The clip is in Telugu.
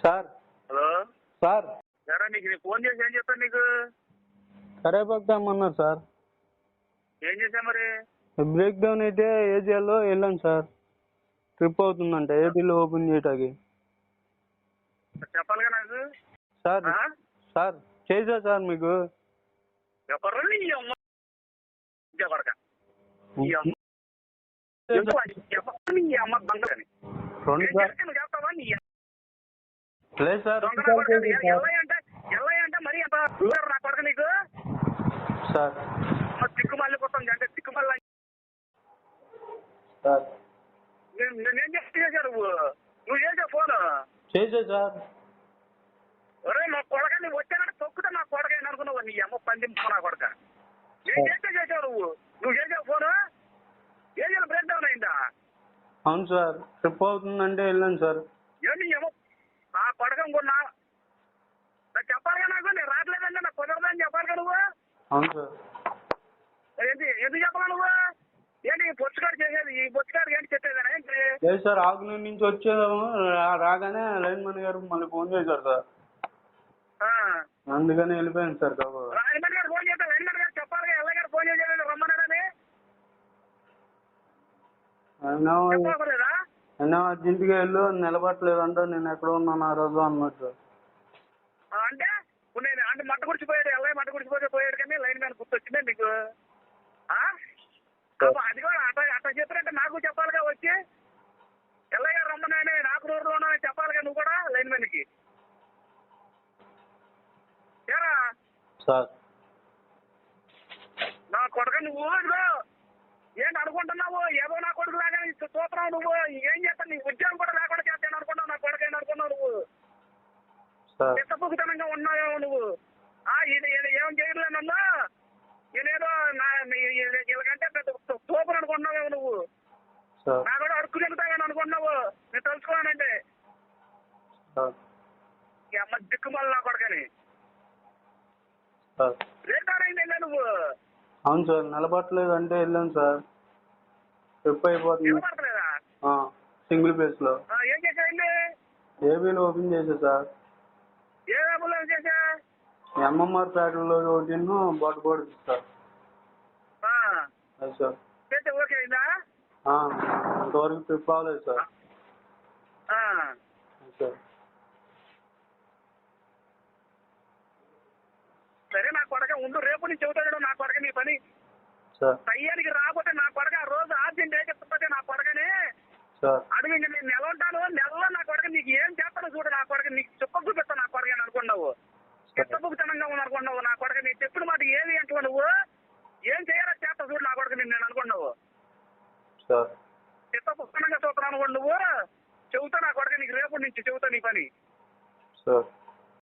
సార్. హలో. సార్. సరే నీకు నేను ఫోన్ చేసి ఏం చెప్పాను నీకు? కరేపాకు తెమ్మన్నారు సార్. ఏం చేశా మరి? బ్రేక్ డౌన్ అయితే ఏజియాలో వెళ్ళాను సార్. ట్రిప్ అవుతుందంట ఏపీలో ఓపెన్ చేయటానికి. చెప్పాలిగా నాకు? సార్ ఆ? సార్ చేసా సార్ మీకు. ఎవరు నీ అమ్మ? ఎవరక అమ్మ. ఎవరు నీ అమ్మ బంగారని రెండు సార్. చేస్తావా నీ లేదు సార్. నీకు? సార్. అంటే సార్. నేనేం చేసా నువ్వు? నువ్వు చేసా ఫోన్? చేసా సార్. ఒరే నా కొడక నువ్వు వచ్చానంటే తొక్కుతా నా కొడక అనుకున్నావు. నీ అమ్మ పందింపు నా కొడక. చేస్తే చేసావు నువ్వు. నువ్వు చేసావు ఫోన్? ఏం బ్రేక్ డౌన్ అయిందా? అవును సార్. ట్రిప్ అవుతుందంటే వెళ్ళాను సార్. ఏమో నా కొడక ఇంకొన్నా నాకు చెప్పాలిగా నాకు? నేను రావట్లేదంటే నాకు కుదరదని నువ్వు? అవును సార్. ఏంటి ఎందుకు చెప్పాలి నువ్వు? ఏంటి ఈ బొచ్చుగాడు చేసేది ఈ బొచ్చుగాడు ఏంటి చెప్పేదా ఏంటి? లేదు సార్ ఆకునూరు నుంచి వచ్చేదాము రాగానే లైన్ మన్ గారు మళ్ళీ ఫోన్ చేశారు సార్. ఆ. అందుకని వెళ్ళిపోయాను సార్ కాబో రాజమండ్రి గారు ఫోన్ చేద్దాం వెంకట గారు చెప్పాలిగా ఎల్ల గారు ఫోన్ చేసేది రమ్మన్నారని? అయినా అయినా అర్జెంట్గా వెళ్ళు నిలబట్టలేదంటే నేను ఎక్కడ ఉన్నాను ఆ రోజు అన్నట్టు అంటే ఇప్పుడు నేను అంటే మట్ట గుడిచిపోయాడు ఎల్లయ్య మట్ట గుడిచిపోతే పోయాడు కానీ లైన్ మ్యాన్ గుర్తొచ్చిందే నీకు? అది కూడా అట్ట అట్ట చెప్పినట్టే నాకు చెప్పాలిగా వచ్చి. ఎల్లయ్య రమ్మని నాకు ఉన్నానని చెప్పాలిగా నువ్వు కూడా లైన్ మ్యాన్కి? ఏరా? నా కొడుకు నువ్వు ఇదిగో ఏంటి అనుకుంటున్నావు? ఏదో నా కొడుకు లాగా చూస్తున్నావు నువ్వు. ఏం చేస్తావు? నీ ఉద్యోగం కూడా లేకుండా చేస్తాను అనుకున్నావు నా కొడుకు ఏంటి అనుకున్నావు నువ్వు సార్. చిత్తపుకుతనంగా ఉన్నావేమో నువ్వు? ఆ ఇది ఇది ఏం చేయలేనన్నా? నేనేదో నా నీ- ఈ- వీళ్ళకంటే పెద్ద తోపులు అనుకుంటున్నావేమో నువ్వు? నా కూడా అడుక్కు తింటావేమో అనుకుంటున్నావు? నేను ఈ అమ్మ దిక్కుమాలి నా కొడుకని. వెళ్ళా నువ్వు? అవును సార్ నిలబట్టలేదు అంటే వెళ్ళాను సార్. ట్రిప్ అయిపోతుంది. సింగిల్ ప్లేస్లో ఆ, ఏం చేసా వెళ్ళి? ఏబీలో ఓపెన్ చేశా సార్. ఏ రేపులో చేసా ఎంఎంఆర్ ప్యాటర్న్లో ఒకటి బాట్ బోర్డు సార్ ఆ, అది సార్. ఓకే అయిందా? ఆ, అంతవరకు ట్రిప్ అవ్వలేదు సార్. సార్. సరే నా కొడక ఉండు. రేపు నుంచి చెబుతాడు నా కొడక నీ పని. సార్. టయ్యానికి రాకపోతే నా కొడక ఆ రోజు ఆర్జెంట్ ఏ చెప్తే నా కొడకని అడుగు నేను నెల ఉంటాను నెలలో నా కొడక నీకు ఏం చేస్తాను చూడు నా కొడక నీకు చుక్క చూపిస్తాను నా కొడక అని అనుకున్నావు చిత్తబుక్తనంగా ఉంది అనుకున్నావు నా కొడక నీ చెప్పిన మాట ఏమి అంటున్నావు నువ్వు? ఏం చేయాలో చేస్తా చూడు నా కొడక నేను అనుకున్నావు సార్. చిత్తబుక్తనంగా చూస్తున్నాను అనుకోండి నువ్వు? చెబుతా నా కొడక నీకు రేపు నుంచి చెబుతా నీ పని. సార్.